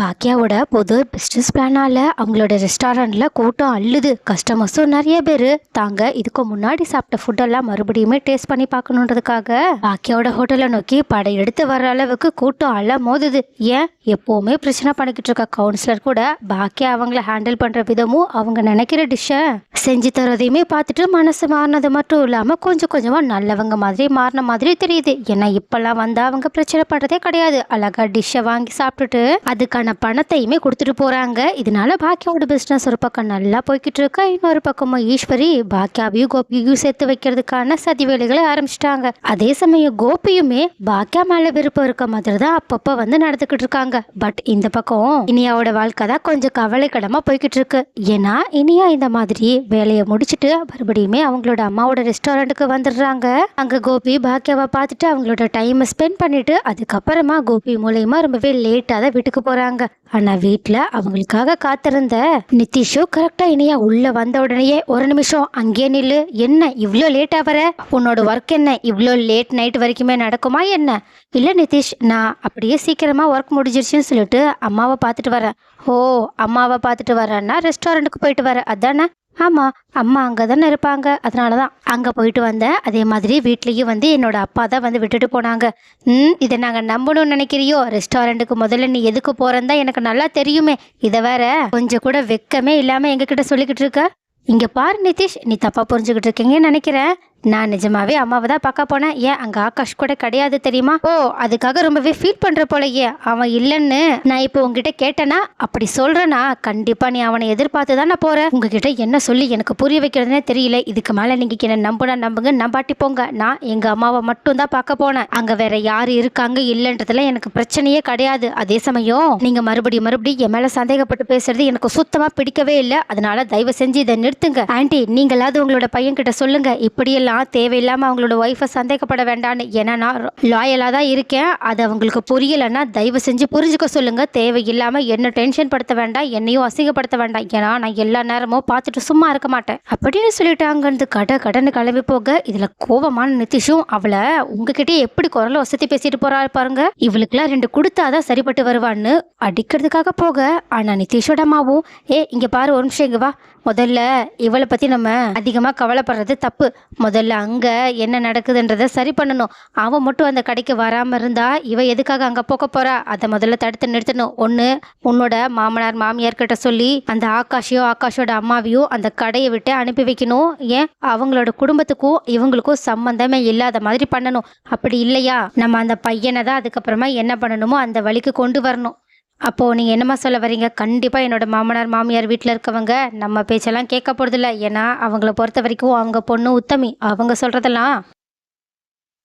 பாக்கியாவோட புது பிஸ்னஸ் பிளானால அவங்களோட ரெஸ்டாரண்ட்டில் கூட்டம் அள்ளுது. கஸ்டமர்ஸும் நிறைய பேர். தாங்க இதுக்கு முன்னாடி சாப்பிட்ட ஃபுட்டெல்லாம் மறுபடியுமே டேஸ்ட் பண்ணி பார்க்கணுன்றதுக்காக பாக்கியாவோட ஹோட்டலை நோக்கி படை எடுத்து வர அளவுக்கு கூட்டம் அள்ள மோதுது ஏன்? எப்போவுமே பிரச்சனை பண்ணிக்கிட்டு இருக்க கவுன்சிலர் கூட பாக்கியா அவங்கள ஹேண்டில் பண்ணுற விதமும் அவங்க நினைக்கிற டிஷ்ஷை செஞ்சு தரதையுமே பார்த்துட்டு மனசு மாறினது மட்டும் இல்லாமல் கொஞ்சம் கொஞ்சமாக நல்லவங்க மாதிரி மாறின மாதிரி தெரியுது. ஏன்னா இப்போல்லாம் வந்து அவங்க பிரச்சனை பண்ணுறதே கிடையாது. அழகா டிஷ்ஷை வாங்கி சாப்பிட்டுட்டு அதுக்கான பணத்தையுமே கொடுத்துட்டு போகிறாங்க இதனால பாக்கியாவோட பிஸ்னஸ் ஒரு பக்கம் நல்லா போய்கிட்டு இருக்கா இன்னொரு பக்கமும் ஈஸ்வரி பாக்கியாவையும் கோபியையும் சேர்த்து வைக்கிறதுக்கான சதி வேலைகளை ஆரம்பிச்சிட்டாங்க. அதே சமயம் கோபியுமே பாக்கியா மேல விருப்பம் இருக்க மாதிரி தான் அப்பப்போ வந்து நடந்துக்கிட்டு இருக்காங்க. பட் இந்த பக்கம் இனியாவோட வாழ்க்கை தான் கொஞ்சம் கவலைக்கிடமா போய்கிட்டு இருக்கு ஏன்னா இனியா இந்த மாதிரி வேலையை முடிச்சுட்டு மறுபடியுமே அவங்களோட அம்மாவோட ரெஸ்டாரண்ட்டுக்கு வந்துடுறாங்க. அங்க கோபி பாக்கியாவை பார்த்துட்டு அவங்களோட டைமை ஸ்பெண்ட் பண்ணிட்டு அதுக்கப்புறமா கோபி மூலயமா ரொம்பவே லேட்டாக தான் வீட்டுக்கு போறாங்க. ஆனா வீட்டுல அவங்களுக்காக காத்திருந்த நிதிஷும் கரெக்டா இனியா உள்ள வந்த உடனேயே ஒரு நிமிஷம் அங்கேயே நில்லு. என்ன இவ்வளோ லேட்டா வர? உன்னோட ஒர்க் என்ன? இவ்வளோ லேட் நைட் வரைக்குமே நடக்குமா என்ன? இல்ல நிதிஷ் நான் அப்படியே சீக்கிரமா ஒர்க் முடிஞ்சிருச்சுன்னு சொல்லிட்டு அம்மாவை பார்த்துட்டு வரேன். ஓ அம்மாவை பார்த்துட்டு வரேன்னா ரெஸ்டாரண்ட்டுக்கு போயிட்டு வரேன். அதானே? ஆமாம் அம்மா அங்கே தானே இருப்பாங்க. அதனால தான் அங்கே போயிட்டு வந்தேன். அதே மாதிரி வீட்லேயும் வந்து என்னோட அப்பா தான் வந்து விட்டுட்டு போனாங்க. ம் இதை நாங்கள் நம்பணும்னு நினைக்கிறியோ? ரெஸ்டாரண்ட்டுக்கு முதல்ல நீ எதுக்கு போகிறேன்னு தான் எனக்கு நல்லா தெரியுமே. இதை வேற கொஞ்சம் கூட வெக்கமே இல்லாமல் எங்ககிட்ட சொல்லிக்கிட்டு இருக்க. இங்கே பாரு நிதிஷ் நீ தப்பாக புரிஞ்சுக்கிட்டு இருக்கீங்கன்னு நினைக்கிறேன். நான் நிஜமாவே அம்மாவை தான் பார்க்க போனேன். ஏன்? அங்கே ஆகாஷ் கூட கிடையாது தெரியுமா? ஓ அதுக்காக ரொம்பவே ஃபீல் பண்ணுற போலயே. அவன் இல்லைன்னு நான் இப்போ உங்ககிட்ட கேட்டேனா? அப்படி சொல்கிறேன்னா கண்டிப்பாக நீ அவனை எதிர்பார்த்து தானே நான் போகிறேன் உங்ககிட்ட என்ன சொல்லி எனக்கு புரிய வைக்கிறதுனே தெரியல. இதுக்கு மேலே நீங்கள் என்ன நம்புனா நம்புங்க நம்பாட்டி போங்க. நான் எங்கள் அம்மாவை மட்டும் தான் பார்க்க போனேன். அங்கே வேற யார் இருக்காங்க இல்லைன்றதுல எனக்கு பிரச்சனையே கிடையாது. அதே சமயம் நீங்கள் மறுபடியும் மறுபடியும் என் மேலே சந்தேகப்பட்டு பேசுறது எனக்கு சுத்தமாக பிடிக்கவே இல்லை. அதனால தயவு செஞ்சு இதை நிறுத்துங்க. ஆண்டி நீங்களாவது உங்களோட பையன்கிட்ட சொல்லுங்க. இப்படியெல்லாம் தேவையில்லாமல் அவங்களோட ஒய்ஃபை சந்தேகப்பட வேண்டான்னு. ஏன்னா நான் லாயலாக தான் இருக்கேன். அது அவங்களுக்கு புரியலைன்னா தயவு செஞ்சு புரிஞ்சுக்க சொல்லுங்கள் தேவையில்லாமல் என்ன டென்ஷன் படுத்த வேண்டாம் என்னையும் அசிங்கப்படுத்த வேண்டாம். ஏன்னா நான் எல்லா நேரமும் பார்த்துட்டு சும்மா இருக்க மாட்டேன். அப்படின்னு சொல்லிட்டு அங்கேருந்து கடை கடன்னு கிளம்பி போக இதில் கோபமான நிதிஷும் அவளை உங்ககிட்டயே எப்படி குரல் வசதி பேசிட்டு போறா பாருங்க. இவளுக்குலாம் ரெண்டு கொடுத்தாதான் சரிப்பட்டு வருவான்னு அடிக்கிறதுக்காக போக ஆனால் நிதிஷோட அம்மாவும் ஏ இங்கே பாரு ஒரு நிமிஷம் இங்கே வா. முதல்ல இவளை பற்றி நம்ம அதிகமாக கவலைப்படுறது தப்பு. முதல்ல அங்க என்ன நடக்குதுன்றத சரி பண்ணணும். அவன் மட்டும் அந்த கடைக்கு வராமல் இருந்தா இவன் எதுக்காக அங்கே போக போறா? அதை முதல்ல தடுத்து நிறுத்தணும். ஒன்று உன்னோட மாமனார் மாமியார் கிட்ட சொல்லி அந்த ஆகாஷையோ ஆகாஷோட அம்மாவையும் அந்த கடையை விட்டு அனுப்பி வைக்கணும். ஏன்? அவங்களோட குடும்பத்துக்கும் இவங்களுக்கும் சம்பந்தமே இல்லாத மாதிரி பண்ணணும். அப்படி இல்லையா? நம்ம அந்த பையனை தான் அதுக்கப்புறமா என்ன பண்ணணுமோ அந்த வழிக்கு கொண்டு வரணும். அப்போது நீங்கள் என்னம்மா சொல்ல வரீங்க? கண்டிப்பாக என்னோட மாமனார் மாமியார் வீட்டில் இருக்கவங்க நம்ம பேச்செல்லாம் கேட்க போகிறதில்ல ஏன்னா அவங்கள பொறுத்த வரைக்கும் அவங்க பொண்ணு உத்தமி. அவங்க சொல்கிறதெல்லாம்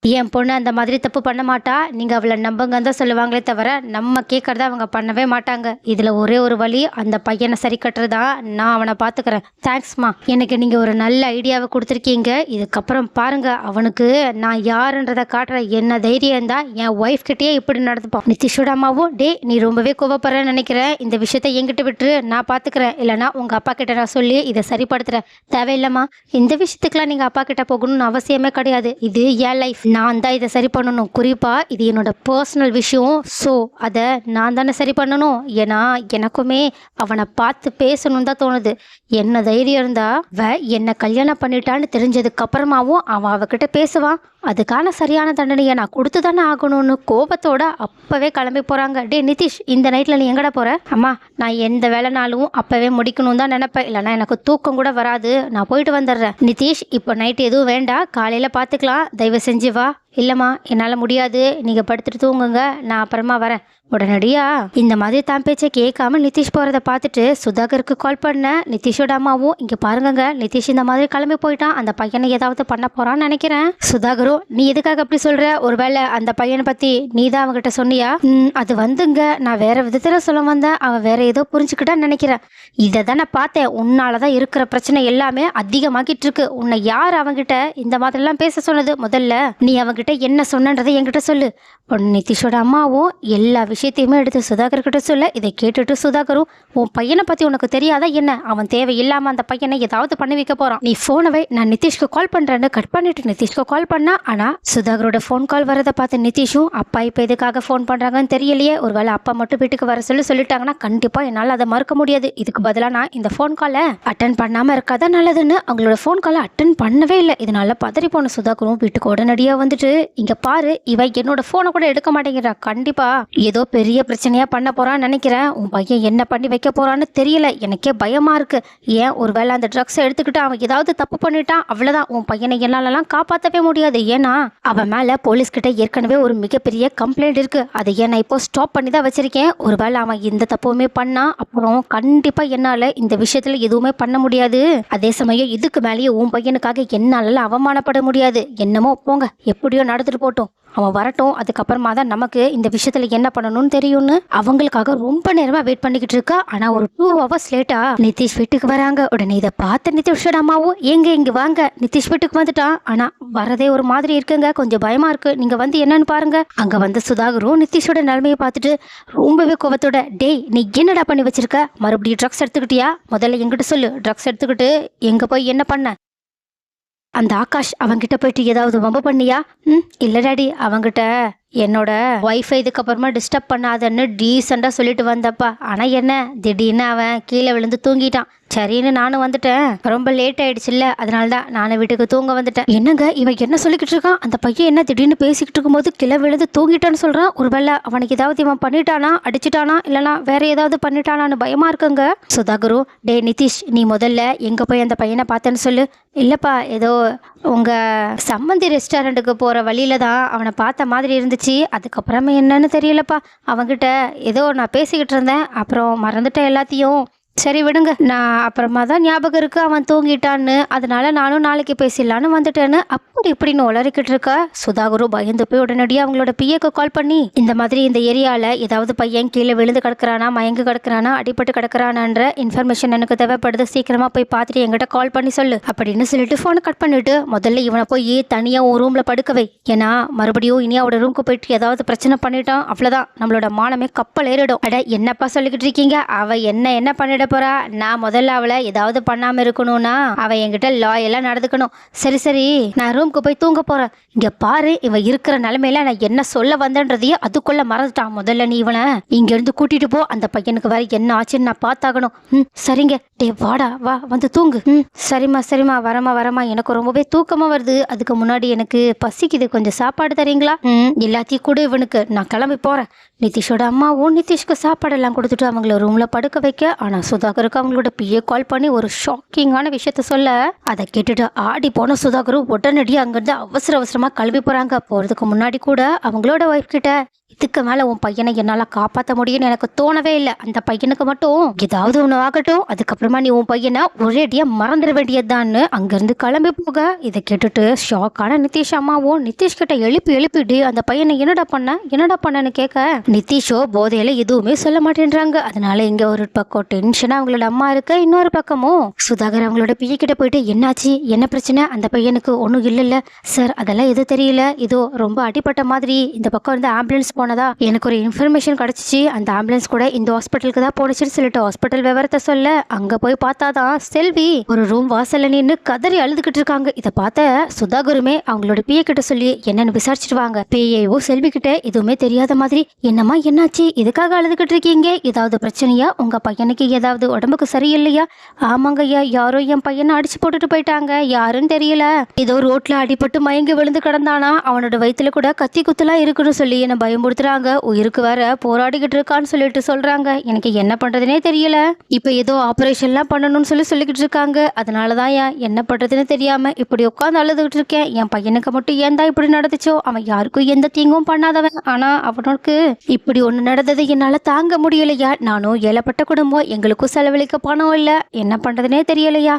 என் பொண்ணு அந்த மாதிரி தப்பு பண்ண மாட்டா. நீங்கள் அவளை நம்புங்கன்னு தான் சொல்லுவாங்களே தவிர நம்ம கேட்குறத அவங்க பண்ணவே மாட்டாங்க. இதில் ஒரே ஒரு வழி அந்த பையனை சரி கட்டுறதா நான் அவனை பார்த்துக்கிறேன் தேங்க்ஸ்மா எனக்கு நீங்கள் ஒரு நல்ல ஐடியாவை கொடுத்துருக்கீங்க. இதுக்கப்புறம் பாருங்கள் அவனுக்கு நான் யாருன்றதை காட்டுற என்ன தைரியம் இருந்தா என் ஒய்ஃப் கிட்டேயே இப்படி நடந்துப்பான் நிதிஷோட அம்மாவும் டே நீ ரொம்பவே கோவப்படுறேன்னு நினைக்கிறேன். இந்த விஷயத்தை என்கிட்ட விட்டுரு. நான் பார்த்துக்கிறேன் இல்லைன்னா உங்கள் அப்பா கிட்ட நான் சொல்லி இதை சரிப்படுத்துகிறேன் தேவையில்லைம்மா. இந்த விஷயத்துக்குலாம் நீங்கள் அப்பா கிட்ட போகணும்னு அவசியமே கிடையாது. இது என் லைஃப் நான் தான் இதை சரி பண்ணணும். குறிப்பாக இது என்னோடய பர்சனல் விஷயம். ஸோ அதை நான் தானே சரி பண்ணணும். ஏன்னா எனக்குமே அவனை பார்த்து பேசணும் தான் தோணுது. என்ன தைரியம் இருந்தா அவ என்னை கல்யாணம் பண்ணிட்டான்னு தெரிஞ்சதுக்கப்புறமாவும் அவன் அவகிட்ட பேசுவான். அதுக்கான சரியான தண்டனையை நான் கொடுத்து தானே ஆகணும்னு கோபத்தோட அப்போவே கிளம்பி போகிறாங்க டே நிதிஷ் இந்த நைட்டில் நீ எங்கடா போகிற அம்மா நான் எந்த வேலைனாலும் அப்போவே முடிக்கணும் தான் நினைப்பேன். இல்லைன்னா எனக்கு தூக்கம் கூட வராது. நான் போயிட்டு வந்துடுறேன். நிதிஷ் இப்போ நைட் எதுவும் வேண்டாம். காலையில் பார்த்துக்கலாம் தயவு செஞ்சு வா. இல்லைம்மா என்னால் முடியாது. நீங்கள் படுத்துட்டு தூங்குங்க. நான் அப்புறமா வரேன். உடனடியா இந்த மாதிரி தான் பேச்சை கேட்காம நிதிஷ் போகிறத பார்த்துட்டு சுதாகருக்கு கால் பண்ணேன் நிதிஷோட அம்மாவும் இங்கே பாருங்கங்க நிதிஷ் இந்த மாதிரி கிளம்பி போயிட்டான். அந்த பையனை ஏதாவது பண்ண போகிறான்னு நினைக்கிறேன். சுதாகரும் நீ எதுக்காக அப்படி சொல்கிற ஒருவேளை அந்த பையனை பற்றி நீ தான் அவங்ககிட்ட சொன்னியா? "ம், அது வந்துங்க. நான் வேற விதத்தில் சொல்ல வந்தேன். அவன் வேற ஏதோ புரிஞ்சுக்கிட்டான்னு நினைக்கிறேன். இதை தான் நான் பார்த்தேன். உன்னால தான் இருக்கிற பிரச்சனை எல்லாமே அதிகமாகிட்டு இருக்கு. உன்னை யார் அவங்கிட்ட இந்த மாதிரிலாம் பேச சொன்னது முதல்ல? நீ அவங்கிட்ட கிட்ட என்ன சொன்னன்றதை என்கிட்ட சொல்லு. உன் நிதிஷோட அம்மாவும் எல்லா விஷயத்தையுமே எடுத்து சுதாகர் கிட்ட சொல்ல இதை கேட்டுட்டு சுதாகரும் உன் பையனை பத்தி உனக்கு தெரியாதா என்ன? அவன் தேவையில்லாம அந்த பையனை ஏதாவது பண்ணி வைக்க போறான். நீ போனவை நான் நிதிஷ்க்கு கால் பண்றேன்னு கட் பண்ணிட்டு நிதிஷ்க்கு கால் பண்ணா ஆனா சுதாகரோட ஃபோன் கால் வரதை பார்த்து நிதிஷும் அப்பா இப்ப எதுக்காக ஃபோன் பண்றாங்கன்னு தெரியலையே ஒருவேளை அப்பா மட்டும் வீட்டுக்கு வர சொல்லி சொல்லிட்டாங்கன்னா கண்டிப்பா என்னால அதை மறுக்க முடியாது. இதுக்கு பதிலா நான் இந்த ஃபோன் காலை அட்டன் பண்ணாம இருக்காதான் நல்லதுன்னு அவங்களோட ஃபோன் காலை அட்டன் பண்ணவே இல்லை. இதனால பதறி போன சுதாகரும் வீட்டுக்கு உடனடியா வந்துட்டு இங்க பாரு இவ என்னோட போனை கூட எடுக்க மாட்டேங்கிறா. கண்டிப்பா ஏதோ பெரிய பிரச்சனையா பண்ண போறான்னு நினைக்கிறேன். உன் பையன் என்ன பண்ணி வைக்க போறான்னு தெரியல. எனக்கே பயமா இருக்கு. ஏன் ஒருவேளை அந்த ட்ரக்ஸை எடுத்துக்கிட்டு அவன் ஏதாவது தப்பு பண்ணிட்டான்? அவ்வளவுதான். உன் பையனை என்னாலலாம் காப்பாற்றவே முடியாது. ஏன்னா அவன் மேல போலீஸ் கிட்ட ஏற்கனவே ஒரு மிகப்பெரிய கம்ப்ளைண்ட் இருக்கு. அதை ஏன் நான் இப்போ ஸ்டாப் பண்ணி தான் வச்சிருக்கேன்? ஒருவேளை அவன் இந்த தப்புமே பண்ணா அப்புறம் கண்டிப்பா என்னால இந்த விஷயத்துல எதுவுமே பண்ண முடியாது. அதே சமயம் இதுக்கு மேலேயே உன் பையனுக்காக என்னால அவமானப்பட முடியாது. என்னமோ போங்க. எப்படி எப்படியோ நடந்துட்டு போட்டோம். அவன் வரட்டும் அதுக்கப்புறமா தான் நமக்கு இந்த விஷயத்துல என்ன பண்ணணும்னு தெரியும்னு அவங்களுக்காக ரொம்ப நேரமா வெயிட் பண்ணிக்கிட்டு இருக்கா. ஆனா ஒரு டூ ஹவர்ஸ் லேட்டா நிதிஷ் வீட்டுக்கு வராங்க. உடனே இதை பார்த்த நிதிஷோட அம்மாவும் எங்க இங்க வாங்க. நிதிஷ் வீட்டுக்கு வந்துட்டான். ஆனா வரதே ஒரு மாதிரி இருக்குங்க. கொஞ்சம் பயமா இருக்கு. நீங்க வந்து என்னன்னு பாருங்க. அங்க வந்து சுதாகரும் நிதிஷோட நிலைமையை பார்த்துட்டு ரொம்பவே கோவத்தோட டேய் நீ என்னடா பண்ணி வச்சிருக்க? மறுபடியும் ட்ரக்ஸ் எடுத்துக்கிட்டியா? முதல்ல எங்கிட்ட சொல்லு. ட்ரக்ஸ் எடுத்துக்கிட்டு எங்க போய் என்ன பண்ண? அந்த ஆகாஷ் அவங்கிட்ட போயிட்டு ஏதாவது வம்ப பண்ணியா? ம் இல்லை டாடி அவன்கிட்ட. என்னோட ஒய்ஃபை இதுக்கப்புறமா டிஸ்டர்ப் பண்ணாதன்னு டீசெண்டாக சொல்லிட்டு வந்தப்பா. ஆனால் என்ன திடீர்னு அவன் கீழே விழுந்து தூங்கிட்டான். சரின்னு நானும் வந்துட்டேன். ரொம்ப லேட் ஆயிடுச்சுல்ல அதனால தான் நானும் வீட்டுக்கு தூங்க வந்துட்டேன். என்னங்க இவன் என்ன சொல்லிக்கிட்டு இருக்கான்? அந்த பையன் என்ன திடீர்னு பேசிக்கிட்டு இருக்கும்போது கீழே விழுந்து தூங்கிட்டான்னு சொல்கிறான் ஒருவேளை அவனுக்கு ஏதாவது இவன் பண்ணிட்டானா? அடிச்சிட்டானா? இல்லைனா வேற ஏதாவது பண்ணிட்டானான்னு பயமா இருக்குங்க? சுதாகரு டே நிதிஷ் நீ முதல்ல எங்கே போய் அந்த பையனை பார்த்தேன்னு சொல்லு. இல்லைப்பா ஏதோ உங்கள் சம்மந்தி ரெஸ்டாரண்ட்டுக்கு போகிற வழியில தான் அவனை பார்த்த மாதிரி இருந்துச்சு. அதுக்கப்புறமே என்னன்னு தெரியலப்பா. அவன்கிட்ட ஏதோ நான் பேசிக்கிட்டு இருந்தேன். அப்புறம் மறந்துட்டேன் எல்லாத்தையும். சரி விடுங்க. நான் அப்புறமா தான் ஞாபகம் இருக்கு. அவன் தூங்கிட்டான்னு. அதனால நானும் நாளைக்கு பேசிடலான்னு வந்துட்டேன்னு. அப்படி இப்படின்னு உளறிக்கிட்டு இருக்க. சுதாகரு பயந்து போய் உடனடியாக அவங்களோட பிஏக்கு கால் பண்ணி இந்த மாதிரி இந்த ஏரியாவில் ஏதாவது பையன் கீழே விழுந்து கிடக்குறானா மயங்கு கிடக்குறானா அடிபட்டு கிடக்குறானான்ற இன்ஃபர்மேஷன் எனக்கு தேவைப்படுது. சீக்கிரமா போய் பார்த்துட்டு என்கிட்ட கால் பண்ணி சொல்லு அப்படின்னு சொல்லிட்டு ஃபோனை கட் பண்ணிட்டு முதல்ல இவனை போய் தனியாக ஒரு ரூம்ல படுக்கவை ஏன்னா மறுபடியும் இனியாவோட ரூம்க்கு போயிட்டு ஏதாவது பிரச்சனை பண்ணிட்டான். அவ்வளோதான் நம்மளோட மானமே கப்பல் ஏறிடும். அட என்னப்பா சொல்லிக்கிட்டு இருக்கீங்க? அவ என்ன என்ன பண்ணிட போறா நான் முதல்ல அவளை ஏதாவது பண்ணாம இருக்கணும்னா அவ என்கிட்ட லாயெல்லாம் நடந்துக்கணும். சரி சரி நான் ரூம்க்கு போய் தூங்க போறேன். இங்க பாரு இவன் இருக்கிற நிலைமையில நான் என்ன சொல்ல வந்தேன்றதையே அதுக்குள்ள மறந்துட்டான் முதல்ல நீ இவனை. இங்க இருந்து கூட்டிட்டு போ அந்த பையனுக்கு வேற என்ன ஆச்சுன்னு நான் பார்த்தாகணும். ம் சரிங்க. டே வாடா வா வந்து தூங்கு. ம் சரிம்மா சரிம்மா வரமா வரமா எனக்கு ரொம்பவே தூக்கமா வருது. அதுக்கு முன்னாடி எனக்கு பசிக்குது. கொஞ்சம் சாப்பாடு தரீங்களா? ம் எல்லாத்தையும் கூட இவனுக்கு. நான் கிளம்பி போறேன். நிதிஷோட அம்மாவும் நிதிஷ்க்கு சாப்பாடெல்லாம் கொடுத்துட்டு அவங்கள ரூம்ல படுக்க வைக்க. ஆனா சுதாகருக்கு அவங்களோட பிஏ கால் பண்ணி ஒரு ஷாக்கிங்கான விஷயத்த சொல்ல அதை கேட்டுட்டு ஆடி போன சுதாகரும் உடனடியாக அங்கேருந்து அவசர அவசரமாக கிளம்பி போகிறாங்க போகிறதுக்கு முன்னாடி கூட அவங்களோட ஒய்ஃப் கிட்ட இதுக்கு மேலே உன் பையனை என்னால் காப்பாற்ற முடியும்னு எனக்கு தோணவே இல்லை. அந்த பையனுக்கு மட்டும் ஏதாவது ஒன்று ஆகட்டும். அதுக்கப்புறமா நீ உன் பையனை ஒரேடியாக மறந்துட வேண்டியதுதான்னு அங்கேருந்து கிளம்பி போக. இதை கேட்டுட்டு ஷாக்கான நிதிஷ் அம்மாவும் நிதிஷ் கிட்ட எழுப்பி எழுப்பிட்டு அந்த பையனை என்னடா பண்ண? என்னடா பண்ணன்னு கேட்க நிதிஷோ போதையில எதுவுமே சொல்ல மாட்டேன்றாங்க. அதனால இங்க ஒரு பக்கம் டென்ஷனா அவங்களோட அம்மா இருக்க. இன்னொரு பக்கமும் சுதாகர் அவங்களோட பிள்ளை கிட்ட போயிட்டு என்னாச்சு? என்ன பிரச்சனை? அந்த பையனுக்கு ஒன்றும் இல்லைல்ல. சார் அதெல்லாம் எதுவும் தெரியல. இதோ ரொம்ப அடிப்பட்ட மாதிரி. இந்த பக்கம் இருந்து ஆம்புலன்ஸ் போனதா? எனக்கு ஒரு இன்ஃபர்மேஷன் கிடைச்சிச்சு. அந்த ஆம்புலன்ஸ் கூட இந்த ஹாஸ்பிட்டலுக்கு தான் போனுச்சுன்னு சொல்லிட்டு ஹாஸ்பிட்டல் விவரத்தை சொல்ல அங்க போய் பார்த்தாதான் செல்வி ஒரு ரூம் வாசல்ல நின்று கதறி அழுதுகிட்டு இருக்காங்க. இதை பார்த்த சுதாகருமே அவங்களோட பிஏ கிட்ட சொல்லி என்னன்னு விசாரிச்சுட்டு வாங்க. பிஏஓ செல்வி கிட்ட எதுவுமே தெரியாத மாதிரி என்னம்மா என்னாச்சு? எதுக்காக அழுதுகிட்டு இருக்கீங்க? ஏதாவது பிரச்சனையா? உங்க பையனுக்கு ஏதாவது உடம்புக்கு சரியில்லையா? ஆமாங்க ஐயா யாரோ என் பையனை அடிச்சு போட்டுட்டு போயிட்டாங்க. யாருன்னு தெரியல. ஏதோ ரோட்ல அடிபட்டு மயங்கி விழுந்து கிடந்தானா? அவனோட வயித்துல கூட கத்தி குத்துலாம் இருக்குன்னு சொல்லி என்ன என்னை பயமுறுத்துறாங்க உயிருக்கு வேற போராடிக்கிட்டு இருக்கான்னு சொல்லிட்டு சொல்றாங்க. எனக்கு என்ன பண்றதுனே தெரியல. இப்ப ஏதோ ஆபரேஷன்லாம் பண்ணணும்னு சொல்லி சொல்லிக்கிட்டு இருக்காங்க. அதனாலதான் ஏன் என்ன பண்றதுன்னு தெரியாம இப்படி உட்காந்து அழுதுகிட்டு இருக்கேன். என் பையனுக்கு மட்டும் ஏன் தான் இப்படி நடந்துச்சோ? அவன் யாருக்கும் எந்த தீங்கும் பண்ணாதவன். ஆனா அவனுக்கு இப்படி ஒன்று நடந்தது என்னால தாங்க முடியலையா? நானும் ஏழப்பட்ட குடும்பம். எங்களுக்கும் செலவழிக்க பணம் இல்ல. என்ன பண்றதுனே தெரியலையா?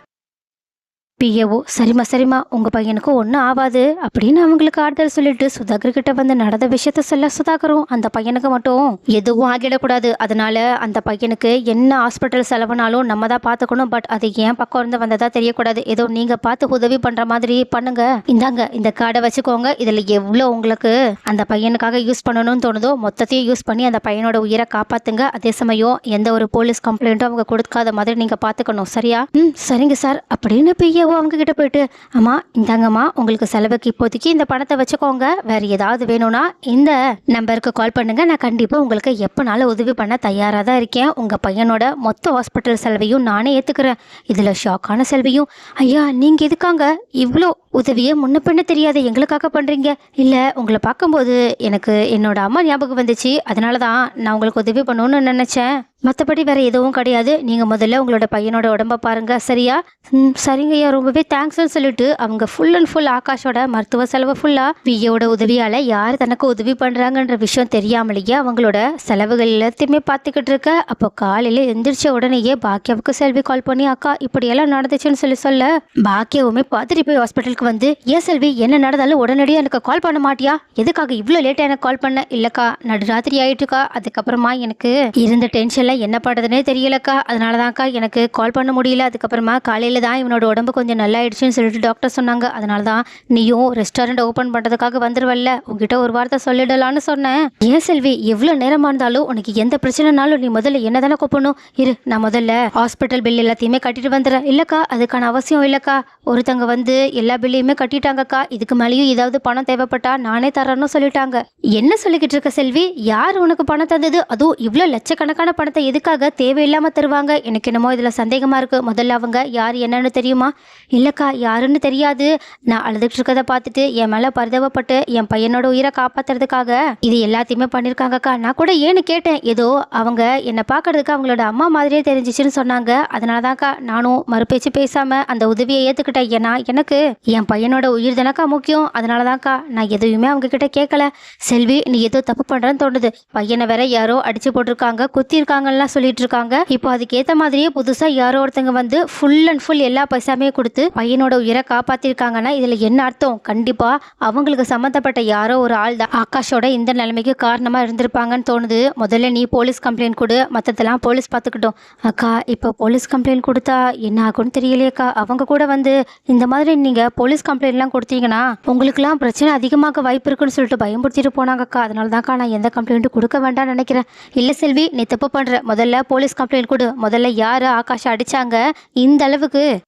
பிஏஓ சரிம்மா சரிம்மா உங்கள் பையனுக்கு ஒன்றும் ஆகாது அப்படின்னு அவங்களுக்கு ஆறுதல் சொல்லிட்டு சுதாகர் கிட்ட வந்து நடந்த விஷயத்த சொல்ல சுதாகரும் அந்த பையனுக்கு மட்டும் எதுவும் ஆகிடக்கூடாது. அதனால அந்த பையனுக்கு என்ன ஹாஸ்பிட்டல் செலவுனாலும் நம்ம தான் பார்த்துக்கணும். பட் அது ஏன் பக்கம் இருந்து வந்ததா தெரியக்கூடாது. ஏதோ நீங்கள் பார்த்து உதவி பண்ணுற மாதிரி பண்ணுங்க. இந்தாங்க இந்த கார்டை வச்சுக்கோங்க. இதில் எவ்வளோ உங்களுக்கு அந்த பையனுக்காக யூஸ் பண்ணணும்னு தோணுதோ மொத்தத்தையும் யூஸ் பண்ணி அந்த பையனோட உயிரை காப்பாத்துங்க. அதே சமயம் எந்த ஒரு போலீஸ் கம்ப்ளைண்ட்டும் அவங்க கொடுக்காத மாதிரி நீங்கள் பார்த்துக்கணும். சரியா? ம் சரிங்க சார். அப்படின்னு பிஏ அவங்க கிட்ட போயிட்டு. அம்மா இந்தாங்கம்மா உங்களுக்கு செலவுக்கு இப்போதைக்கு இந்த பணத்தை வச்சுக்கோங்க. வேற ஏதாவது வேணும்னா இந்த நம்பருக்கு கால் பண்ணுங்க. நான் கண்டிப்பாக உங்களுக்கு எப்போனாலும் உதவி பண்ண தயாராக தான் இருக்கேன். உங்கள் பையனோட மொத்த ஹாஸ்பிட்டல் செலவையும் நானே ஏற்றுக்கிறேன் இதில் ஷாக்கான செலவையும். ஐயா நீங்கள் எதுக்காங்க? இவ்வளோ உதவியை முன்ன பின்ன தெரியாத எங்களுக்காக பண்ணுறீங்க இல்லை உங்களை பார்க்கும்போது எனக்கு என்னோட அம்மா ஞாபகம் வந்துச்சு. அதனால தான் நான் உங்களுக்கு உதவி பண்ணணும்னு நினச்சேன். மற்றபடி வேறு எதுவும் கிடையாது. நீங்கள் முதல்ல உங்களோட பையனோட உடம்ப பாருங்க. சரியா? ம் சரிங்க ஐயா. ரொம்பவே தேங்க்ஸ்னு சொல்லிட்டு அவங்க ஃபுல் அண்ட் ஃபுல் ஆகாஷோட மருத்துவ செலவு ஃபுல்லாக பிஏவோட உதவியால் யார் தனக்கு உதவி பண்ணுறாங்கன்ற விஷயம் தெரியாமலேயே அவங்களோட செலவுகள் எல்லாத்தையுமே பார்த்துக்கிட்டு இருக்க. அப்போ காலையில் எந்திரிச்ச உடனேயே பாக்கியாவுக்கு செல்வி கால் பண்ணி அக்கா இப்படியெல்லாம் நடந்துச்சுன்னு சொல்லி சொல்ல. பாக்கியாவுமே பார்த்துட்டு போய் ஹாஸ்பிட்டலுக்கு வந்து ஏன் செல்வி என்ன நடந்தாலும் உடனடியாக எனக்கு கால் பண்ண மாட்டியா? எதுக்காக இவ்வளோ லேட்டாக எனக்கு கால் பண்ண? இல்லைக்கா நடுராத்திரி ஆயிட்டுக்கா. அதுக்கப்புறமா எனக்கு இருந்த டென்ஷன் டென்ஷனில் என்ன பண்ணுறதுனே தெரியலக்கா. அதனால தான்க்கா எனக்கு கால் பண்ண முடியல. அதுக்கப்புறமா காலையில் தான் இவனோட உடம்பு கொஞ்சம் நல்லா ஆயிடுச்சுன்னு சொல்லிட்டு டாக்டர் சொன்னாங்க. அதனால தான் நீயும் ரெஸ்டாரண்ட் ஓப்பன் பண்ணுறதுக்காக வந்துருவல்ல. உங்ககிட்ட ஒரு வார்த்தை சொல்லிடலான்னு சொன்னேன். ஏன் செல்வி எவ்வளோ நேரமா இருந்தாலும் உனக்கு எந்த பிரச்சனைனாலும் நீ முதல்ல என்ன தானே கூப்பிடணும்? இரு நான் முதல்ல ஹாஸ்பிட்டல் பில் எல்லாத்தையுமே கட்டிட்டு வந்துடுறேன். இல்லைக்கா அதுக்கான அவசியம் இல்லைக்கா. ஒருத்தங்க வந்து எல்லா பில்லையுமே கட்டிட்டாங்கக்கா. இதுக்கு மேலேயும் ஏதாவது பணம் தேவைப்பட்டா நானே தரேன்னு சொல்லிட்டாங்க. என்ன சொல்லிக்கிட்டு இருக்க செல்வி? யார் உனக்கு பணம் தந்தது? அதுவும் இவ்வளோ லட்சக்கணக்கான பணத்தை எதுக்காக தேவையில்லாம தருவாங்க? எனக்கு என்னமோ இதில் சந்தேகமா இருக்கு. முதல்ல அவங்க யார் என்னன்னு தெரியுமா? இல்லைக்கா யாருன்னு தெரியாது. நான் அழுதுகிட்டு இருக்கதை பார்த்துட்டு என் மேலே பரிதவப்பட்டு என் பையனோட உயிரை காப்பாத்துறதுக்காக இது எல்லாத்தையுமே பண்ணியிருக்காங்கக்கா நான் கூட ஏன்னு கேட்டேன். ஏதோ அவங்க என்னை பார்க்கறதுக்கு அவங்களோட அம்மா மாதிரியே தெரிஞ்சிச்சுன்னு சொன்னாங்க. அதனால தான்க்கா நானும் மறுபேச்சு பேசாமல் அந்த உதவியை ஏற்றுக்கிட்டேன் ஏன்னா எனக்கு என் பையனோட உயிர் தானக்கா முக்கியம். அதனால தான்க்கா நான் எதுவுமே அவங்க கிட்ட கேட்கல செல்வி நீ ஏதோ தப்பு பண்றேன்னு தோணுது. பையனை வேற யாரோ அடிச்சு போட்டிருக்காங்க குத்தி இருக்காங்கலாம் சொல்லிட்டு இருக்காங்க இப்போ அதுக்கேற்ற மாதிரியே புதுசா யாரோ ஒருத்தங்க வந்து ஃபுல் அண்ட் ஃபுல் எல்லா பைசாமே கொடுத்து பையனோட உயிரை காப்பாத்திருக்காங்கன்னா இதுல என்ன அர்த்தம்? கண்டிப்பா அவங்களுக்கு சம்மந்தப்பட்ட யாரோ ஒரு ஆள் தான். ஆகாஷோட இந்த நிலைமைக்கு காரணமா இருந்திருப்பாங்கன்னு தோணுது. முதல்ல நீ போலீஸ் கம்ப்ளைண்ட் கொடு. மற்றதெல்லாம் போலீஸ் பார்த்துக்கிட்டோம். அக்கா இப்போ போலீஸ் கம்ப்ளைண்ட் கொடுத்தா என்ன ஆகும்னு தெரியலையேக்கா அவங்க கூட வந்து இந்த மாதிரி நீங்க போலீஸ் கம்ப்ளைண்ட்லாம் கொடுத்தீங்கன்னா உங்களுக்குலாம் பிரச்சனை அதிகமாக வாய்ப்பு இருக்குன்னு சொல்லிட்டு பயமுறுத்திட்டு போனாங்கக்கா அதனால தான்க்கா நான் எந்த கம்ப்ளைண்ட்டும் கொடுக்க வேண்டாம்னு நினைக்கிறேன். இல்லை செல்வி நீ தப்பு பண்ற. முதல்ல போலீஸ் கம்ப்ளைண்ட் கொடு. முதல்ல யார் ஆகாஷை அடிச்சாங்க? இந்த அளவுக்கு.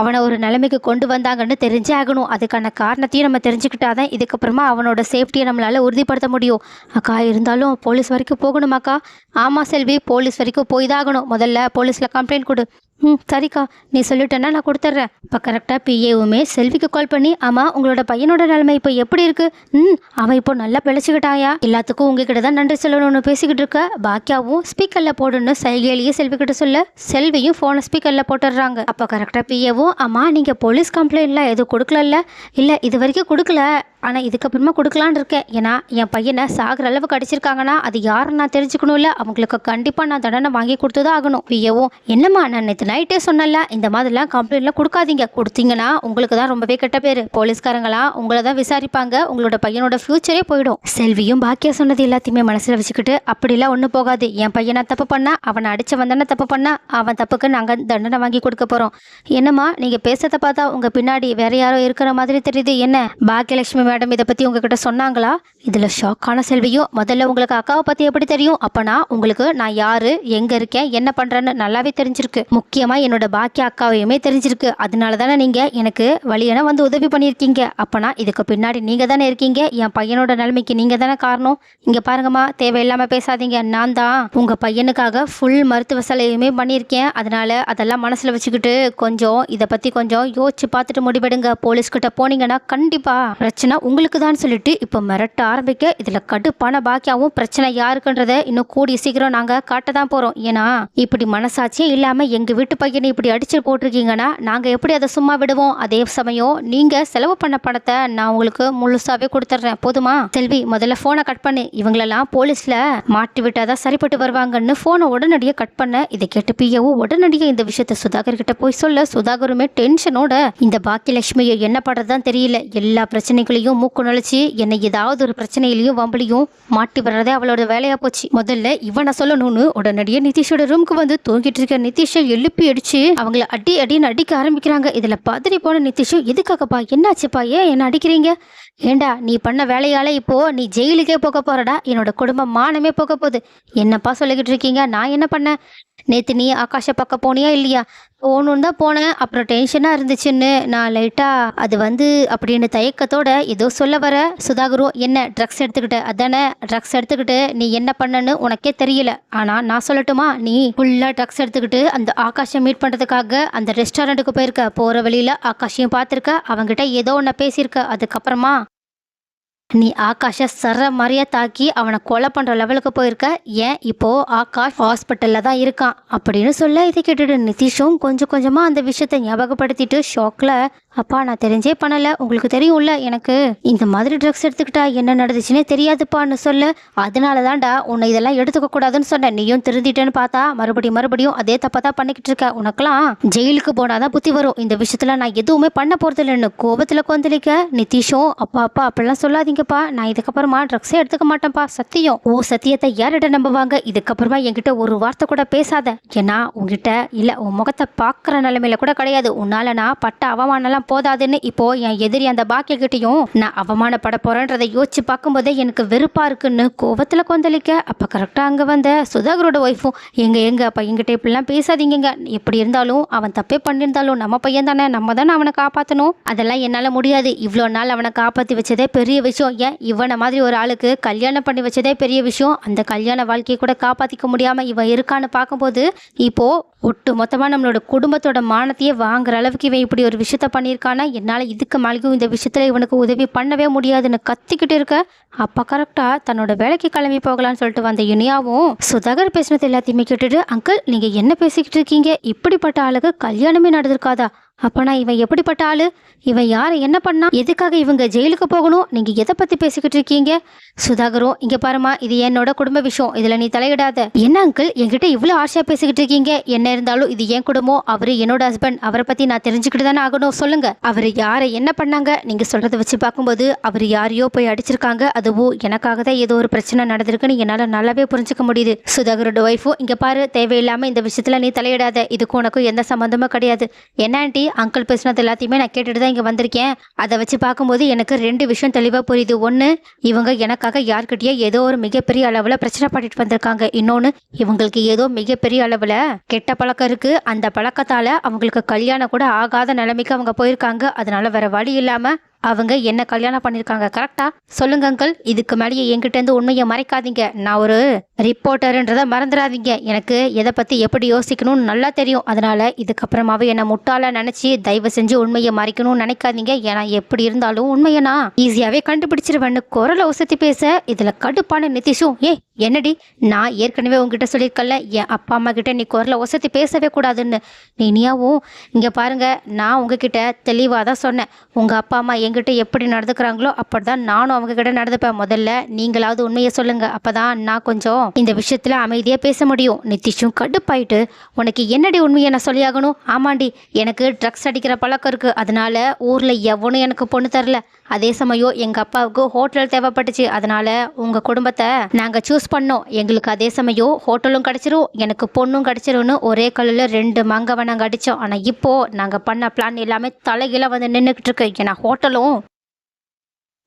அவனை ஒரு நிலைமைக்கு கொண்டு வந்தாங்கன்னு தெரிஞ்சே ஆகணும். அதுக்கான காரணத்தையும் நம்ம தெரிஞ்சுக்கிட்டாதான் இதுக்கப்புறமா அவனோட சேஃப்டியை நம்மளால் உறுதிப்படுத்த முடியும். அக்கா இருந்தாலும் போலீஸ் வரைக்கும் போகணுமாக்கா ஆமாம் செல்வி போலீஸ் வரைக்கும் போய் தான் ஆகணும். முதல்ல போலீஸில் கம்ப்ளைண்ட் கொடு. ம் சரிக்கா. நீ சொல்லிட்டேன்னா நான் கொடுத்துட்றேன். இப்போ கரெக்டாக பிஏவுமே செல்விக்கு கால் பண்ணி ஆமாம் உங்களோட பையனோட நிலைமை இப்போ எப்படி இருக்குது ம் அவன் இப்போ நல்லா பிழைச்சிக்கிட்டாயா? எல்லாத்துக்கும் உங்ககிட்ட தான் நன்றி சொல்லணும்னு பேசிக்கிட்டு இருக்க. பாக்கியாவும் ஸ்பீக்கரில் போடணும்னு சைகையிலேயே செல்விக்கிட்ட சொல்ல. செல்வியும் ஃபோனை ஸ்பீக்கரில் போட்டுடுறாங்க. அப்போ கரெக்டாக பிஏவும் அம்மா நீங்கள் போலீஸ் கம்ப்ளைண்ட்லாம் எதுவும் கொடுக்கலல்ல? இல்லை இது வரைக்கும் கொடுக்கல. ஆனால் இதுக்கப்புறமா கொடுக்கலான்னு இருக்கேன். ஏன்னா என் பையனை சாகிற அளவுக்கு அடிச்சிருக்காங்கன்னா அது யாரும் நான் தெரிஞ்சுக்கணும்ல. அவங்களுக்கு கண்டிப்பாக நான் தண்டனை வாங்கி கொடுத்து தான் ஆகணும். பிஏவும் என்னம்மா நான் நேற்று நைட்டே சொன்னல இந்த மாதிரிலாம் கம்ப்ளைண்ட்லாம் கொடுக்காதீங்க. கொடுத்தீங்கன்னா உங்களுக்கு தான் ரொம்பவே கெட்ட பேர். போலீஸ்காரங்களாம் உங்களை தான் விசாரிப்பாங்க. உங்களோட பையனோட ஃப்யூச்சரே போயிடும். செல்வியும் பாக்கியா சொன்னது எல்லாத்தையுமே மனசில் வச்சுக்கிட்டு அப்படிலாம் ஒன்றும் போகாது. என் பையனை தப்பு பண்ணா அவனை அடிச்சு வந்தானே தப்பு பண்ணா அவன் தப்புக்கு நாங்கள் தண்டனை வாங்கி கொடுக்க போகிறோம் என்னம்மா நீங்கள் பேசுறத பார்த்தா உங்கள் பின்னாடி வேற யாரோ இருக்கிற மாதிரி தெரியுது. என்ன? பாக்கியலட்சுமி மேடம் இதை பற்றி உங்ககிட்ட சொன்னாங்களா? இதில் ஷாக்கான செல்வியும் முதல்ல உங்களுக்கு அக்காவை பற்றி எப்படி தெரியும்? அப்போனா உங்களுக்கு நான் யார் எங்கே இருக்கேன் என்ன பண்ணுறேன்னு நல்லாவே தெரிஞ்சிருக்கு. முக்கியமாக என்னோட பாக்கிய அக்காவையுமே தெரிஞ்சிருக்கு. அதனால தானே நீங்கள் எனக்கு வழியான வந்து உதவி பண்ணியிருக்கீங்க. அப்போனா இதுக்கு பின்னாடி நீங்கள் தானே இருக்கீங்க. என் பையனோட நிலைமைக்கு நீங்கள் தானே காரணம். இங்கே பாருங்கம்மா தேவையில்லாமல் பேசாதீங்க. நான் தான் உங்கள் பையனுக்காக ஃபுல் மருத்துவ செலவுமே பண்ணியிருக்கேன். அதனால அதெல்லாம் மனசில் வச்சுக்கிட்டு கொஞ்சம் இதை பற்றி கொஞ்சம் யோசிச்சு பார்த்துட்டு முடிவெடுங்க. போலீஸ்கிட்ட போனீங்கன்னா கண்டிப்பாக பிரச்சனை உங்களுக்கு தான் சொல்லிட்டு இப்போ மிரட்டா ஆரம்பிக்க இதில் கடுப்பான பாக்கியாவும் பிரச்சனை யாருக்குன்றத இன்னும் கூடிய சீக்கிரம் நாங்கள் காட்ட தான் போகிறோம் ஏன்னா இப்படி மனசாட்சியே இல்லாமல் எங்கள் வீட்டு பையனை இப்படி அடிச்சு போட்டிருக்கீங்கன்னா நாங்கள் எப்படி அதை சும்மா விடுவோம்? அதே சமயம் நீங்கள் செலவு பண்ண பணத்தை நான் உங்களுக்கு முழுசாகவே கொடுத்துட்றேன். போதுமா? செல்வி முதல்ல ஃபோனை கட் பண்ணு. இவங்களெல்லாம் போலீஸில் மாட்டி விட்டாதான் சரிப்பட்டு வருவாங்கன்னு ஃபோனை உடனடியாக கட் பண்ண. இதை கேட்டு பியவும் உடனடியாக இந்த விஷயத்த சுதாகர் கிட்ட போய் சொல்ல சுதாகருமே டென்ஷனோட இந்த பாக்கியலட்சுமியை என்ன பண்ணுறதுதான் தெரியல. எல்லா பிரச்சனைகளையும் மூக்கு நுழைச்சி என்னை ஏதாவது ஒரு பிரச்சனையிலையும் வம்பலையும் மாட்டி வர்றதே அவளோட வேலையாக போச்சு. முதல்ல இவனை சொல்லணும்னு உடனடியே நிதிஷோட ரூமுக்கு வந்து தூங்கிட்டு இருக்க நிதிஷை எழுப்பி அடிச்சு அவங்கள அடி அடின்னு அடிக்க ஆரம்பிக்கிறாங்க. இதில் பதறி போன நிதிஷும் எதுக்காகப்பா? என்னாச்சுப்பா? ஏன் என்ன அடிக்கிறீங்க? ஏண்டா நீ பண்ண வேலையால இப்போ நீ ஜெயிலுக்கே போக போறடா? என்னோட குடும்பம் மானமே போக போகுது. என்னப்பா சொல்லிக்கிட்டு இருக்கீங்க? நான் என்ன பண்ணேன்? நேற்று நீ ஆகாஷை பார்க்க போனியா இல்லையா? போகணுன்னு தான் போனேன். அப்புறம் டென்ஷனாக இருந்துச்சுன்னு. நான் லைட்டாக அது வந்து அப்படின்னு தயக்கத்தோட ஏதோ சொல்ல வர சுதாகரு என்ன ட்ரக்ஸ் எடுத்துக்கிட்ட? அதானே ட்ரக்ஸ் எடுத்துக்கிட்டு நீ என்ன பண்ணன்னு உனக்கே தெரியல. ஆனால் நான் சொல்லட்டுமா? நீ ஃபுல்லாக ட்ரக்ஸ் எடுத்துக்கிட்டு அந்த ஆகாஷை மீட் பண்ணுறதுக்காக அந்த ரெஸ்டாரண்ட்டுக்கு போயிருக்க. போகிற வழியில் ஆகாஷையும் பார்த்துருக்க. அவங்ககிட்ட ஏதோ ஒன்று பேசியிருக்க. அதுக்கப்புறமா நீ ஆகாஷை சர்ற மாதிரியே தாக்கி அவனை கொலை பண்ணுற லெவலுக்கு போயிருக்க. ஏன்? இப்போ ஆகாஷ் ஹாஸ்பிட்டலில் தான் இருக்கான். அப்படின்னு சொல்ல இதை கேட்டுட்டு நிதிஷும் கொஞ்சம் கொஞ்சமாக அந்த விஷயத்தை ஞாபகப்படுத்திட்டு ஷாக்கில் அப்பா நான் தெரிஞ்சே பண்ணலை. உங்களுக்கு தெரியும்ல எனக்கு இந்த மாதிரி ட்ரக்ஸ் எடுத்துக்கிட்டா என்ன நடந்துச்சுன்னே தெரியாதுப்பான்னு சொல்ல. அதனால தான்டா உன்னை இதெல்லாம் எடுத்துக்க கூடாதுன்னு சொன்னேன். நீயும் திருந்திட்டேன்னு பார்த்தா மறுபடியும் மறுபடியும் அதே தப்பா தான் பண்ணிக்கிட்டு இருக்க. உனக்கெல்லாம் ஜெயிலுக்கு போனாதான் புத்தி வரும். இந்த விஷயத்துல நான் எதுவுமே பண்ண போறது இல்லைன்னு கோபத்துல கொந்தளிக்க. நிதிஷும் அப்பா அப்பா அப்படிலாம் சொல்லாதீங்கப்பா நான் இதுக்கப்புறமா ட்ரக்ஸே எடுத்துக்க மாட்டேன்ப்பா. சத்தியம். ஓ சத்தியத்தை யார்கிட்ட நம்புவாங்க? இதுக்கப்புறமா என்கிட்ட ஒரு வார்த்தை கூட பேசாத. ஏன்னா உங்ககிட்ட இல்ல உன் முகத்தை பார்க்குற நிலைமையில கூட கிடையாது. உன்னால நான் பட்ட அவமானம்லாம் போதாதுன்னு இப்போ என் எதிரி அந்த பாக்கியகிட்டையும் நான் அவமானப்பட போறேன்றதை யோசிச்சு பார்க்கும்போதே எனக்கு வெறுப்பா இருக்குன்னு கோவத்தில் கொந்தளிக்க. அப்ப கரெக்டா அங்க வந்த சுதாகரோட ஒய்ஃபும் எங்க எங்க? அப்ப எங்கிட்ட இப்படிலாம் பேசாதீங்க எப்படி இருந்தாலும் அவன் தப்பே பண்ணியிருந்தாலும் நம்ம பையன் தானே நம்ம தானே அவனை காப்பாற்றணும் அதெல்லாம் என்னால் முடியாது. இவ்வளோ நாள் அவனை காப்பாற்றி வச்சதே பெரிய விஷயம். ஏன் இவனை மாதிரி ஒரு ஆளுக்கு கல்யாணம் பண்ணி வச்சதே பெரிய விஷயம்? அந்த கல்யாண வாழ்க்கையை கூட காப்பாற்றிக்க முடியாமல் இவன் இருக்கான்னு பார்க்கும்போது இப்போ ஒட்டு மொத்தமாக நம்மளோட குடும்பத்தோட மானத்தையே வாங்குற அளவுக்கு இவன் இப்படி ஒரு விஷயத்த பண்ணியிருக்கானா என்னால் இதுக்கு மேலேயும் இந்த விஷயத்தில் இவனுக்கு உதவி பண்ணவே முடியாதுன்னு கத்திக்கிட்டு இருக்க? அப்போ கரெக்டாக தன்னோட வேலைக்கு கிளம்பி போகலான்னு சொல்லிட்டு வந்த இனியாவும் சுதாகர் பேசினது எல்லாத்தையுமே கேட்டுட்டு அங்கிள் நீங்கள் என்ன பேசிக்கிட்டு இருக்கீங்க? இப்படிப்பட்ட ஆளுக்கு கல்யாணமே நடந்திருக்காதா? அப்போனா இவன் எப்படிப்பட்ட ஆளு? இவன் யாரை? என்ன பண்ணா? எதுக்காக இவங்க ஜெயிலுக்கு போகணும்? நீங்க எதை பத்தி பேசிக்கிட்டு இருக்கீங்க? சுதாகரும் இங்க பாருமா இது என்னோட குடும்ப விஷயம். இதுல நீ தலையிடாத. என்ன அங்கிள் என்கிட்ட இவ்வளவு ஆசையா பேசிக்கிட்டு இருக்கீங்க. என்ன இருந்தாலும் இது என் குடும்பம். அவரு என்னோட ஹஸ்பண்ட் அவரை பத்தி நான் தெரிஞ்சுக்கிட்டு தானே ஆகணும். சொல்லுங்க. அவர் யாரை? என்ன பண்ணாங்க? நீங்க சொல்றத வச்சு பார்க்கும்போது அவர் யாரையோ போய் அடிச்சிருக்காங்க. அதுவும் எனக்காக தான் ஏதோ ஒரு பிரச்சனை நடந்திருக்குன்னு என்னால நல்லாவே புரிஞ்சுக்க முடியுது. சுதாகரோட ஒய்ஃபும் இங்க பாரு தேவையில்லாம இந்த விஷயத்துல நீ தலையிடாத. இதுக்கும் உனக்கும் எந்த சம்மந்தமும் கிடையாது. என்ன ஆண்டி அங்கிள் பேசினது எல்லாத்தையுமே நான் கேட்டுட்டு தான் இங்கே வந்திருக்கேன். அதை வச்சு பார்க்கும்போது எனக்கு ரெண்டு விஷயம் தெளிவாக புரியுது. ஒன்று இவங்க எனக்காக யார்கிட்டயோ ஏதோ ஒரு மிகப்பெரிய அளவில் பிரச்சனை பண்ணிட்டு வந்திருக்காங்க. இன்னொன்று இவங்களுக்கு ஏதோ மிகப்பெரிய அளவில் கெட்ட பழக்கம் இருக்கு. அந்த பழக்கத்தால் அவங்களுக்கு கல்யாணம் கூட ஆகாத நிலைமைக்கு அவங்க போயிருக்காங்க. அதனால வேற வழி இல்லாமல் அவங்க என்ன கல்யாணம் பண்ணியிருக்காங்க கரெக்டா சொல்லுங்க அங்கிள் இதுக்கு மேலேயே எங்கிட்டேருந்து உண்மையை மறைக்காதீங்க. நான் ஒரு ரிப்போர்ட்டருன்றதை மறந்துடாதீங்க. எனக்கு எதை பற்றி எப்படி யோசிக்கணும்னு நல்லா தெரியும். அதனால் இதுக்கப்புறமாவே என்னை முட்டாளாக நினச்சி தயவு செஞ்சு உண்மையை மறைக்கணும்னு நினைக்காதீங்க. ஏன்னா எப்படி இருந்தாலும் உண்மையை நான் ஈஸியாகவே கண்டுபிடிச்சிருவேன்னு குரலை உசத்தி பேச இதில் கடுப்பான நிதிஷும் ஏ என்னடி? நான் ஏற்கனவே உங்ககிட்ட சொல்லியிருக்கல என் அப்பா அம்மா கிட்ட நீ குரலை ஒசத்தி பேசவே கூடாதுன்னு. நீ இனியாவும் இங்கே பாருங்க நான் உங்ககிட்ட தெளிவாக தான் சொன்னேன். உங்கள் அப்பா அம்மா என்கிட்ட எப்படி நடந்துக்கிறாங்களோ அப்படி தான் நானும் அவங்க கிட்ட நடந்துப்பேன். முதல்ல நீங்களாவது உண்மையை சொல்லுங்க. அப்போதான் நான் கொஞ்சம் இந்த விஷயத்துல அமைதியாக பேச முடியும். நிதிஷும் கடுப்பாயிட்டு உனக்கு என்னடி உண்மையை நான் சொல்லியாகணும்? ஆமாண்டி எனக்கு ட்ரக்ஸ் அடிக்கிற பழக்கம் இருக்குது அதனால ஊரில் எவனும் எனக்கு பொண்ணு தரல. அதே சமயம் எங்கள் அப்பாவுக்கு ஹோட்டல் தேவைப்பட்டுச்சு. அதனால உங்கள் குடும்பத்தை நாங்கள் சூஸ் பண்ணோம். எங்களுக்கு அதே சமயம் ஹோட்டலும் கிடைச்சிரும். எனக்கு பொண்ணும் கிடைச்சிரும்னு ஒரே கல்லில் ரெண்டு மங்கவை நாங்கள் அடித்தோம் ஆனால் இப்போது நாங்கள் பண்ண பிளான் எல்லாமே தலைகீழாக வந்து நின்றுக்கிட்டு இருக்கு. ஏன்னா ஹோட்டலும்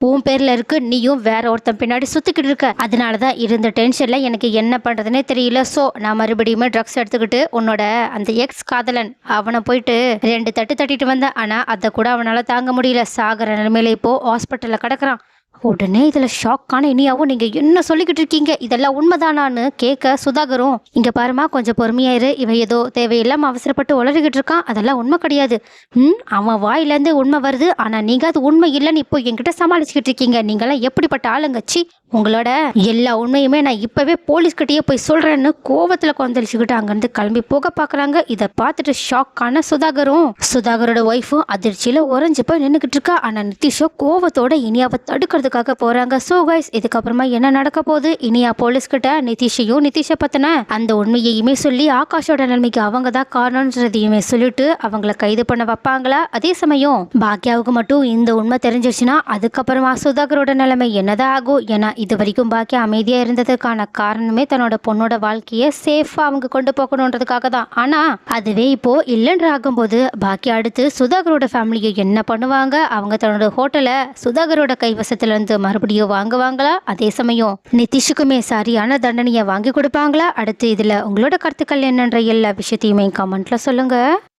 உன் பேரில் இருக்கு நீயும் வேற ஒருத்தன் பின்னாடி சுற்றிக்கிட்டு இருக்க. அதனால தான் இருந்த டென்ஷனில் எனக்கு என்ன பண்ணுறதுனே தெரியல. ஸோ நான் மறுபடியுமே ட்ரக்ஸ் எடுத்துக்கிட்டு உன்னோட அந்த எக்ஸ் காதலன் அவனை போயிட்டு ரெண்டு தட்டு தட்டிட்டு வந்தேன். ஆனால் அதை கூட அவனால் தாங்க முடியல. சாகிற நிலைமையில இப்போ ஹாஸ்பிட்டலில் கிடக்குறான். உடனே இதில் ஷாக்கான இனியாவும் நீங்கள் என்ன சொல்லிக்கிட்டு இருக்கீங்க? இதெல்லாம் உண்மைதானான்னு கேட்க சுதாகரும் இங்கே பாருமா கொஞ்சம் பொறுமையாயிரு இவன் ஏதோ தேவையில்லாமல் அவசரப்பட்டு உளறிக்கிட்டு இருக்கான். அதெல்லாம் உண்மை கிடையாது. ம் அவன் வாயிலேருந்து உண்மை வருது. ஆனால் நீங்கள் அது உண்மை இல்லைன்னு இப்போ என்கிட்ட சமாளிச்சுக்கிட்டு இருக்கீங்க. நீங்களாம் எப்படிப்பட்ட ஆளுங்கச்சி உங்களோட எல்லா உண்மையுமே நான் இப்பவே போலீஸ்கிட்டயே போய் சொல்றேன்னு கோவத்தில் கொந்தளிச்சுக்கிட்டு அங்கிருந்து கிளம்பி போக பாக்குறாங்க. இதை பார்த்துட்டு ஷாக்கான சுதாகரும் சுதாகரோட ஒய்ஃபும் அதிர்ச்சியில உறைஞ்சு போய் நின்றுக்கிட்டு இருக்கா. ஆனா நிதிஷோ கோவத்தோட இனியாவை தடுக்கிறதுக்காக போறாங்க. சோ கைஸ் இதுக்கப்புறமா என்ன நடக்க போகுது? இனியா போலீஸ்கிட்ட நிதிஷையும் நிதிஷை பத்தின அந்த உண்மையையுமே சொல்லி ஆகாஷோட நிலைமைக்கு அவங்க தான் காரணம்ன்றதையுமே சொல்லிட்டு அவங்கள கைது பண்ண வைப்பாங்களா? அதே சமயம் பாக்கியாவுக்கு மட்டும் இந்த உண்மை தெரிஞ்சிச்சுன்னா அதுக்கப்புறமா சுதாகரோட நிலைமை என்னதான் ஆகும்? ஏன்னா இது வரைக்கும் பாக்கி அமைதியாக இருந்ததுக்கான காரணமே தன்னோட பொண்ணோட வாழ்க்கையை சேஃபாக அவங்க கொண்டு போகணுன்றதுக்காக தான். ஆனால் அதுவே இப்போ இல்லைன்ற ஆகும்போது பாக்கி அடுத்து சுதாகரோட ஃபேமிலியை என்ன பண்ணுவாங்க? அவங்க தன்னோட ஹோட்டலை சுதாகரோட கைவசத்துலேருந்து மறுபடியும் வாங்குவாங்களா? அதே சமயம் நிதிஷுக்குமே சரியான தண்டனையை வாங்கி கொடுப்பாங்களா? அடுத்து இதில் உங்களோட கருத்துக்கள் என்னன்ற எல்லா விஷயத்தையுமே கமெண்ட்டில் சொல்லுங்கள்